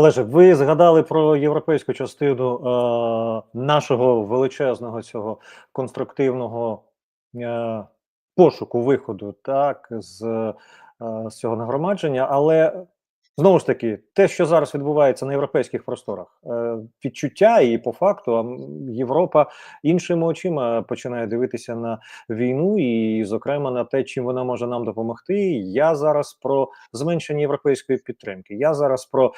Олеже, ви згадали про європейську частину е, нашого величезного цього конструктивного е, пошуку виходу, так, з, е, з цього нагромадження, але знову ж таки, те, що зараз відбувається на європейських просторах, е, відчуття і по факту Європа іншими очима починає дивитися на війну, і, зокрема, на те, чим вона може нам допомогти. Я зараз про зменшення європейської підтримки. Я зараз про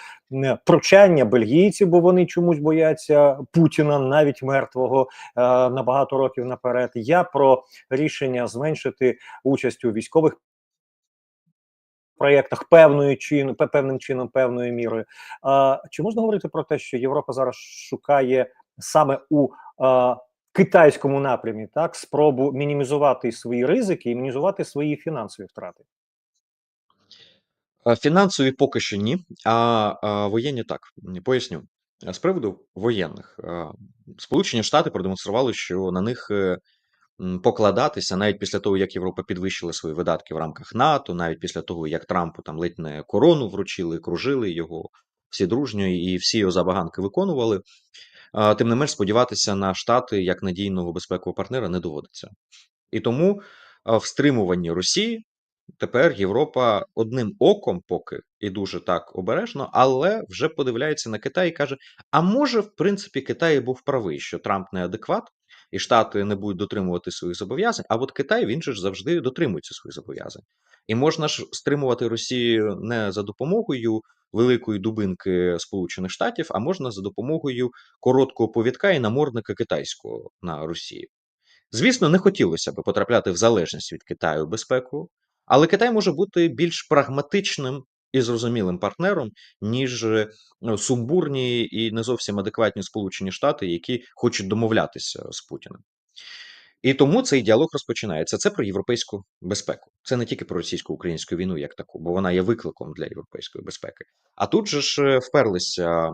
пручання бельгійців, бо вони чомусь бояться Путіна, навіть мертвого е, на багато років наперед. Я про рішення зменшити участь у військових проєктах певною чин, певним чином, певною мірою. А, чи можна говорити про те, що Європа зараз шукає саме у а, китайському напрямі так спробу мінімізувати свої ризики і мінімізувати свої фінансові втрати? Фінансові поки що ні, а, воєнні так. Поясню. З приводу воєнних. Сполучені Штати продемонстрували, що на них е, покладатися навіть після того, як Європа підвищила свої видатки в рамках НАТО, навіть після того, як Трампу там ледь не корону вручили, кружили його всі дружньо і всі його забаганки виконували. Тим не менш, сподіватися на Штати як надійного безпекового партнера не доводиться. І тому в стримуванні Росії тепер Європа одним оком поки і дуже так обережно, але вже подивляється на Китай і каже: а може, в принципі, Китай був правий, що Трамп неадекват, і Штати не будуть дотримувати своїх зобов'язань. А от Китай він же ж завжди дотримується своїх зобов'язань. І можна ж стримувати Росію не за допомогою великої дубинки Сполучених Штатів, а можна за допомогою короткого повідка і намордника китайського на Росії. Звісно, не хотілося б потрапляти в залежність від Китаю безпеку, але Китай може бути більш прагматичним і зрозумілим партнером, ніж е, сумбурні і не зовсім адекватні Сполучені Штати, які хочуть домовлятися з Путіним. І тому цей діалог розпочинається. Це про європейську безпеку. Це не тільки про російсько-українську війну, як таку, бо вона є викликом для європейської безпеки. А тут же ж е, вперлися е,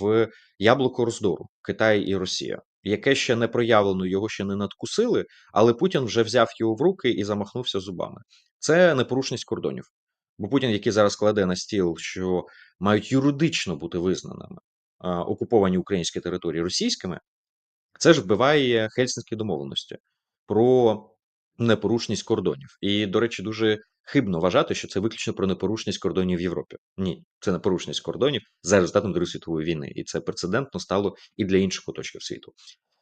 в яблуко роздору Китай і Росія, яке ще не проявлено, його ще не надкусили, але Путін вже взяв його в руки і замахнувся зубами. Це непорушність кордонів. Бо Путін, який зараз кладе на стіл, що мають юридично бути визнаними окуповані українські території російськими, це ж вбиває Хельсінські домовленості про непорушність кордонів. І, до речі, дуже хибно вважати, що це виключно про непорушність кордонів в Європі. Ні, це непорушність кордонів за результатом Другої світової війни, і це прецедентно стало і для інших куточків світу.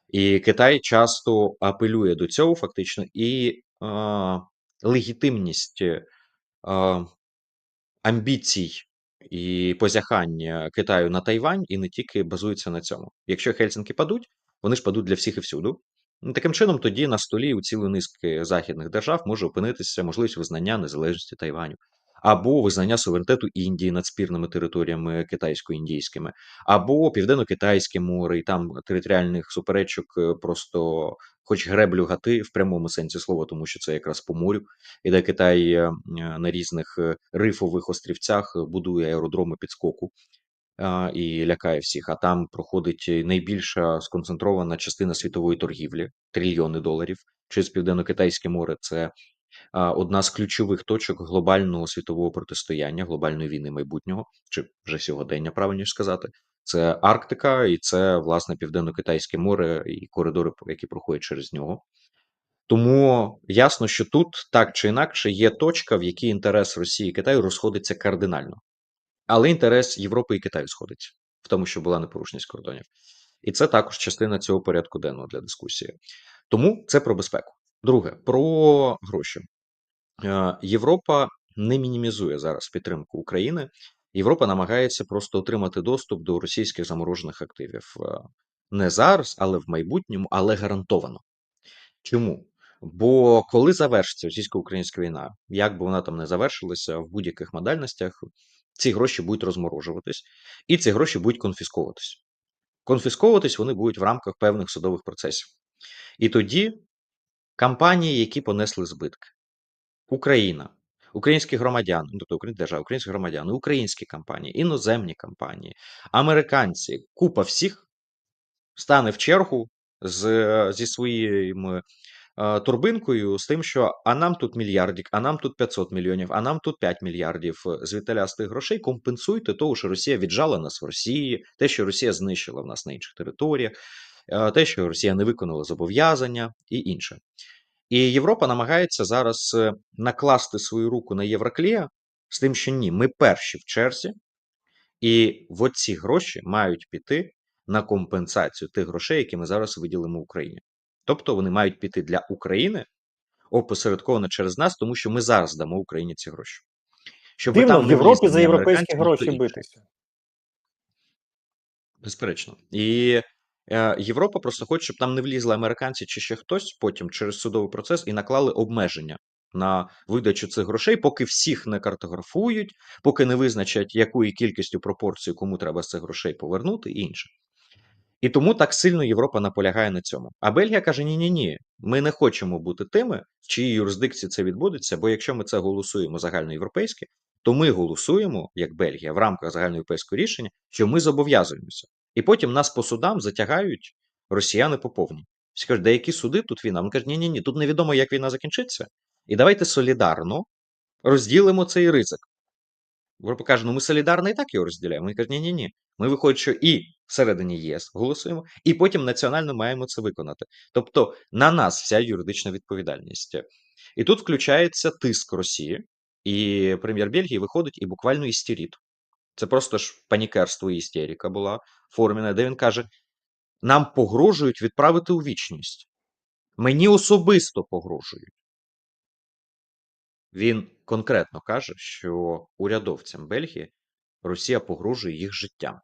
І Китай часто апелює до цього, фактично, і а, легітимність а, амбіцій і позяхання Китаю на Тайвань і не тільки базується на цьому. Якщо Хельсинки падуть, вони ж падуть для всіх і всюду. Ну, Таким чином, тоді на столі у цілої низки західних держав може опинитися можливість визнання незалежності Тайваню, або визнання суверенітету Індії над спірними територіями китайсько-індійськими, або Південно-Китайське море, і там територіальних суперечок е, просто хоч греблю гати в прямому сенсі слова, тому що це якраз по морю, і де Китай е, е, на різних рифових острівцях будує аеродроми підскоку і лякає всіх. А там проходить найбільша сконцентрована частина світової торгівлі трильйони доларів через Південно-Китайське море. Це одна з ключових точок глобального світового протистояння, глобальної війни майбутнього, чи вже сьогодення, правильніше сказати. Це Арктика, і це власне Південно-Китайське море і коридори, які проходять через нього. Тому ясно, що тут так чи інакше є точка, в якій інтерес Росії і Китаю розходиться кардинально. Але інтерес Європи і Китаю сходиться в тому, що була непорушність кордонів. І це також частина цього порядку денного для дискусії. Тому це про безпеку. Друге, про гроші. Е, Європа не мінімізує зараз підтримку України. Європа намагається просто отримати доступ до російських заморожених активів Е, не зараз, але в майбутньому, але гарантовано. Чому? Бо коли завершиться російсько-українська війна, як би вона там не завершилася в будь-яких модальностях, ці гроші будуть розморожуватись, і ці гроші будуть конфісковуватись. Конфісковуватись вони будуть в рамках певних судових процесів. І тоді компанії, які понесли збитки, Україна, українські громадяни, ну, тобто Україна держава, українські громадяни, українські компанії, іноземні компанії, американці, купа всіх стане в чергу з, зі своїми е, турбинкою з тим, що а нам тут мільярдік, а нам тут 500 мільйонів, а нам тут 5 мільярдів е, звідтиля з тих грошей. Компенсуйте того, що Росія віджала нас в Росії, те, що Росія знищила в нас на інших територіях, те, що Росія не виконала зобов'язання і інше. І Європа намагається зараз е, накласти свою руку на Євроклія з тим, що ні, ми перші в черзі, і от ці гроші мають піти на компенсацію тих грошей, які ми зараз виділимо Україні. Тобто вони мають піти для України опосередковано через нас, тому що ми зараз дамо Україні ці гроші. Щоб Дивно там в Європі за європейські гроші битися. Безперечно. І е, Європа просто хоче, щоб там не влізли американці чи ще хтось потім через судовий процес і наклали обмеження на видачу цих грошей, поки всіх не картографують, поки не визначать, якою кількістю пропорцію кому треба з цих грошей повернути, і інше. І тому так сильно Європа наполягає на цьому. А Бельгія каже: ні, ні, ні, ми не хочемо бути тими, в чиїй юрисдикції це відбудеться. Бо якщо ми це голосуємо загальноєвропейське, то ми голосуємо як Бельгія в рамках загальноєвропейського рішення, що ми зобов'язуємося. І потім нас по судам затягають росіяни по повній. Всі кажуть, де які суди тут війна? Вони кажуть, ні, ні, тут невідомо, як війна закінчиться. І давайте солідарно розділимо цей ризик. Європа каже, ну ми солідарно і так його розділяємо. Вони кажуть, ні, ні, ні. Ми виходить, що і всередині ЄС голосуємо, і потім національно маємо це виконати. Тобто на нас вся юридична відповідальність. І тут включається тиск Росії, і прем'єр Бельгії виходить і буквально істеріт. Це просто ж панікерство і істерика була формена, де він каже: нам погрожують відправити у вічність. Мені особисто погрожують. Він конкретно каже, що урядовцям Бельгії Росія погрожує їх життям.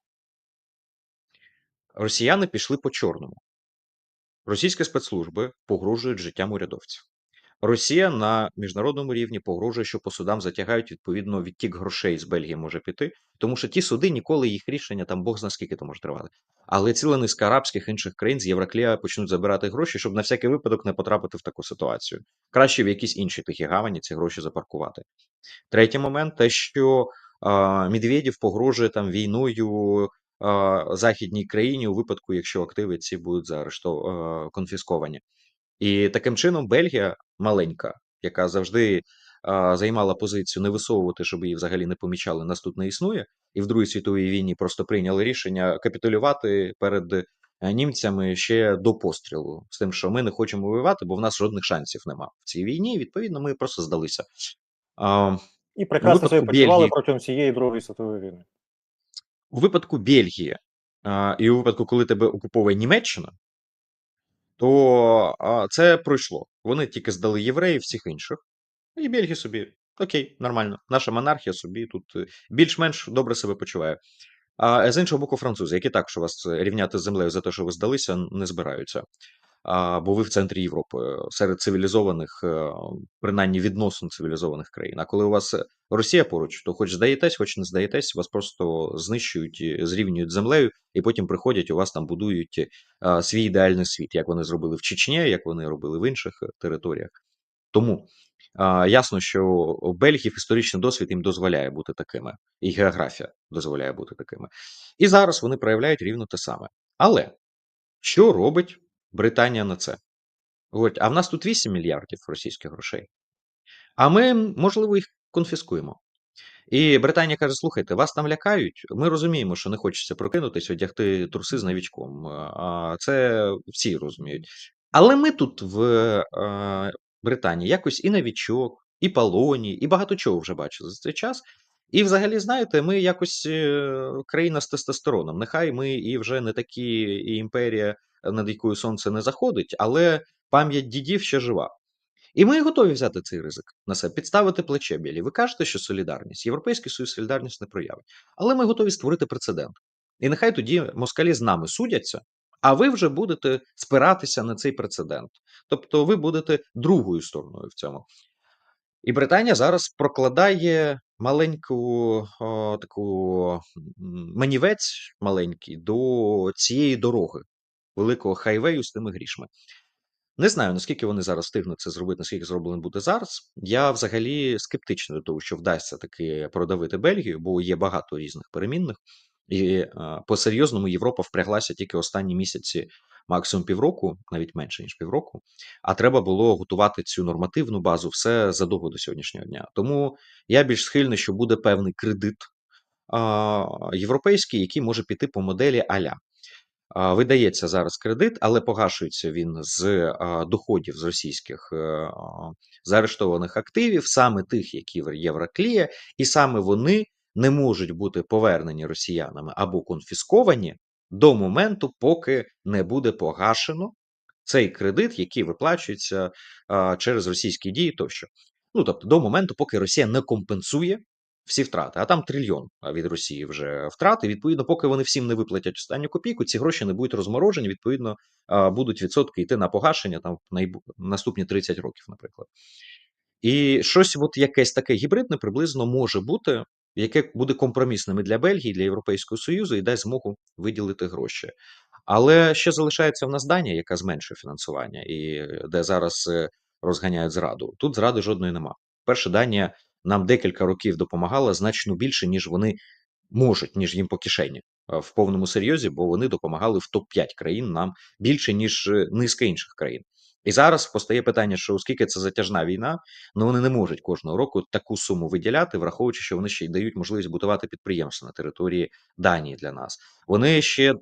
Росіяни пішли по чорному. Російські спецслужби погрожують життям урядовців. Росія на міжнародному рівні погрожує, що по судам затягають відповідно відтік грошей з Бельгії може піти, тому що ті суди ніколи їх рішення там Бог зна скільки то може тривати. Але ціла низка арабських інших країн з Євроклія почнуть забирати гроші, щоб на всякий випадок не потрапити в таку ситуацію. Краще в якісь інші тихі гавані ці гроші запаркувати. Третій момент те, що а, Медведєв погрожує там війною західній країні у випадку, якщо активи ці будуть заарештовані, конфісковані. І таким чином Бельгія маленька, яка завжди а, займала позицію не висовувати, щоб її взагалі не помічали, нас тут не існує, і в Другій світовій війні просто прийняли рішення капітулювати перед е, німцями ще до пострілу, з тим, що ми не хочемо воювати, бо в нас жодних шансів нема в цій війні. Відповідно, ми просто здалися. А, І прекрасно себе почували Бельгії- протягом цієї Другої світової війни. у випадку Бельгії а, і у випадку, коли тебе окуповує Німеччина, то а, це пройшло. Вони тільки здали євреїв, всіх інших. І Бельгія собі окей, нормально. Наша монархія собі тут е, більш-менш добре себе почуває. А з іншого боку, французи, які також вас е, рівняти з землею за те, що ви здалися, не збираються. Бо ви в центрі Європи е, серед цивілізованих, е, принаймні відносно цивілізованих країн. А коли у вас е, Росія поруч, то хоч здаєтесь, хоч не здаєтесь, вас просто знищують, зрівнюють землею, і потім приходять, у вас там будують свій ідеальний світ, як вони зробили в Чечні, як вони робили в інших територіях. Тому ясно, що Бельгів історичний досвід їм дозволяє бути такими, і географія дозволяє бути такими. І зараз вони проявляють рівно те саме. Але що робить Британія на це? Говорить, а в нас тут 8 мільярдів російських грошей, а ми, можливо, їх конфіскуємо. І Британія каже: слухайте, вас там лякають. Ми розуміємо, що не хочеться прокинутися, одягти труси з новічком. Це всі розуміють. Але ми тут в Британії якось і новічок, і полоній, і багато чого вже бачили за цей час. І, взагалі, знаєте, ми якось е, країна з тестостероном. Нехай ми і вже не такі і імперія, над якою сонце не заходить, але пам'ять дідів ще жива. І ми готові взяти цей ризик на себе, підставити плече білі. Ви кажете, що солідарність, Європейський Союз солідарність не проявить. Але ми готові створити прецедент. І нехай тоді москалі з нами судяться, а ви вже будете спиратися на цей прецедент. Тобто ви будете другою стороною в цьому. І Британія зараз прокладає маленьку о, таку манівець маленький до цієї дороги, великого хайвею з тими грішми. Не знаю, наскільки вони зараз встигнуть це зробити, наскільки зроблено буде зараз. Я взагалі скептичний до того, що вдасться таки продавити Бельгію, бо є багато різних перемінних. І е, по-серйозному Європа впряглася тільки останні місяці максимум півроку, навіть менше ніж півроку. А треба було готувати цю нормативну базу все задовго до сьогоднішнього дня. Тому я більш схильний, що буде певний кредит а, європейський, який може піти по моделі аля. Видається зараз кредит, але погашується він з доходів з російських е, заарештованих активів, саме тих, які в Євроклія, і саме вони не можуть бути повернені росіянами або конфісковані до моменту, поки не буде погашено цей кредит, який виплачується через російські дії тощо. Ну тобто, до моменту, поки Росія не компенсує всі втрати, а там трильйон від Росії вже втрати. Відповідно, поки вони всім не виплатять останню копійку, ці гроші не будуть розморожені. Відповідно, будуть відсотки йти на погашення там наступні 30 років, наприклад. І щось, от якесь таке гібридне, приблизно може бути, яке буде компромісним і для Бельгії, для Європейського Союзу, і дасть змогу виділити гроші. Але ще залишається в нас Данія, яка зменшує фінансування, і е, де зараз е, розганяють зраду. Тут зради жодної нема. Перше, Данія нам декілька років допомагала значно більше, ніж вони можуть, ніж їм по кишені в повному серйозі, бо вони допомагали в топ-5 країн нам більше, ніж е, низка інших країн. І зараз постає питання, що оскільки це затяжна війна, ну вони не можуть кожного року таку суму виділяти, враховуючи, що вони ще й дають можливість будувати підприємства на території Данії для нас. Вони ще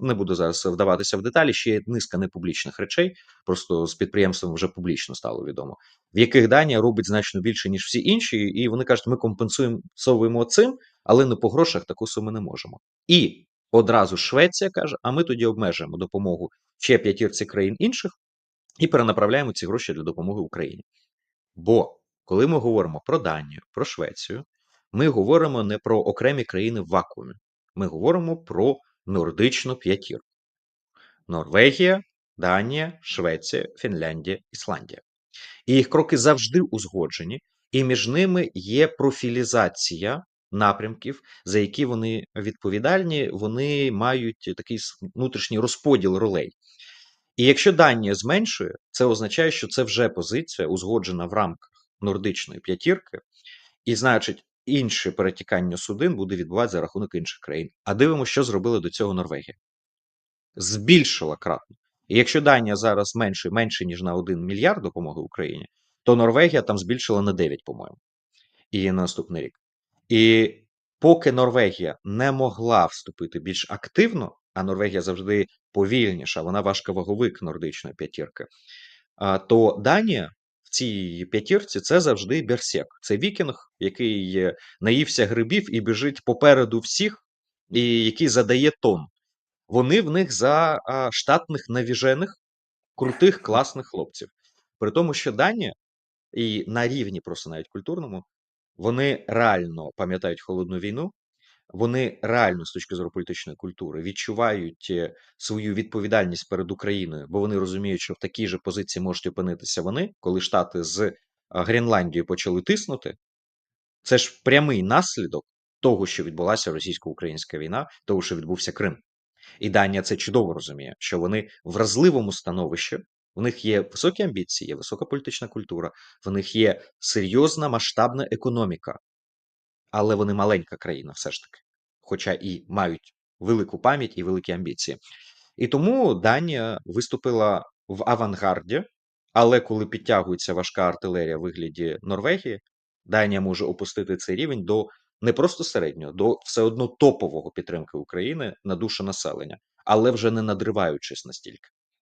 не буду зараз вдаватися в деталі. Ще є низка непублічних речей. Просто з підприємством вже публічно стало відомо, в яких Данія робить значно більше ніж всі інші, і вони кажуть, ми компенсуємо цим, але не по грошах таку суму не можемо. І одразу Швеція каже: а ми тоді обмежуємо допомогу ще п'ятірці країн інших і перенаправляємо ці гроші для допомоги Україні. Бо коли ми говоримо про Данію, про Швецію, ми говоримо не про окремі країни в вакуумі. Ми говоримо про нордичну п'ятірку: Норвегія, Данія, Швеція, Фінляндія, Ісландія. І їх кроки завжди узгоджені, і між ними є профілізація напрямків, за які вони відповідальні, вони мають такий внутрішній розподіл ролей. І якщо Данія зменшує, це означає, що це вже позиція узгоджена в рамках нордичної п'ятірки, і значить, інше перетікання судин буде відбуватися за рахунок інших країн. А дивимося, що зробили до цього Норвегія. Збільшила кратно. І якщо Данія зараз менше, менше ніж на 1 мільярд допомоги Україні, то Норвегія там збільшила на 9, по-моєму, і на наступний рік. І поки Норвегія не могла вступити більш активно, а Норвегія завжди повільніша, вона важковаговик нордичної п'ятірки, то Данія цій п'ятірці це завжди берсек. Це вікінг, який наївся грибів і біжить попереду всіх, і який задає тон. Вони в них за штатних навіжених, крутих, класних хлопців. При тому, що Данія і на рівні просто навіть культурному, вони реально пам'ятають холодну війну, вони реально з точки зору політичної культури відчувають е, свою відповідальність перед Україною, бо вони розуміють, що в такій же позиції можуть опинитися вони, коли Штати з а, Гренландією почали тиснути. Це ж прямий наслідок того, що відбулася російсько-українська війна, того, що відбувся Крим. І Данія це чудово розуміє, що вони в вразливому становищі, в них є високі амбіції, є висока політична культура, в них є серйозна масштабна економіка, але вони маленька країна, все ж таки, хоча і мають велику пам'ять і великі амбіції. І тому Данія виступила в авангарді, але коли підтягується важка артилерія в вигляді Норвегії, Данія може опустити цей рівень до не просто середнього, до все одно топового підтримки України на душу населення, але вже не надриваючись настільки.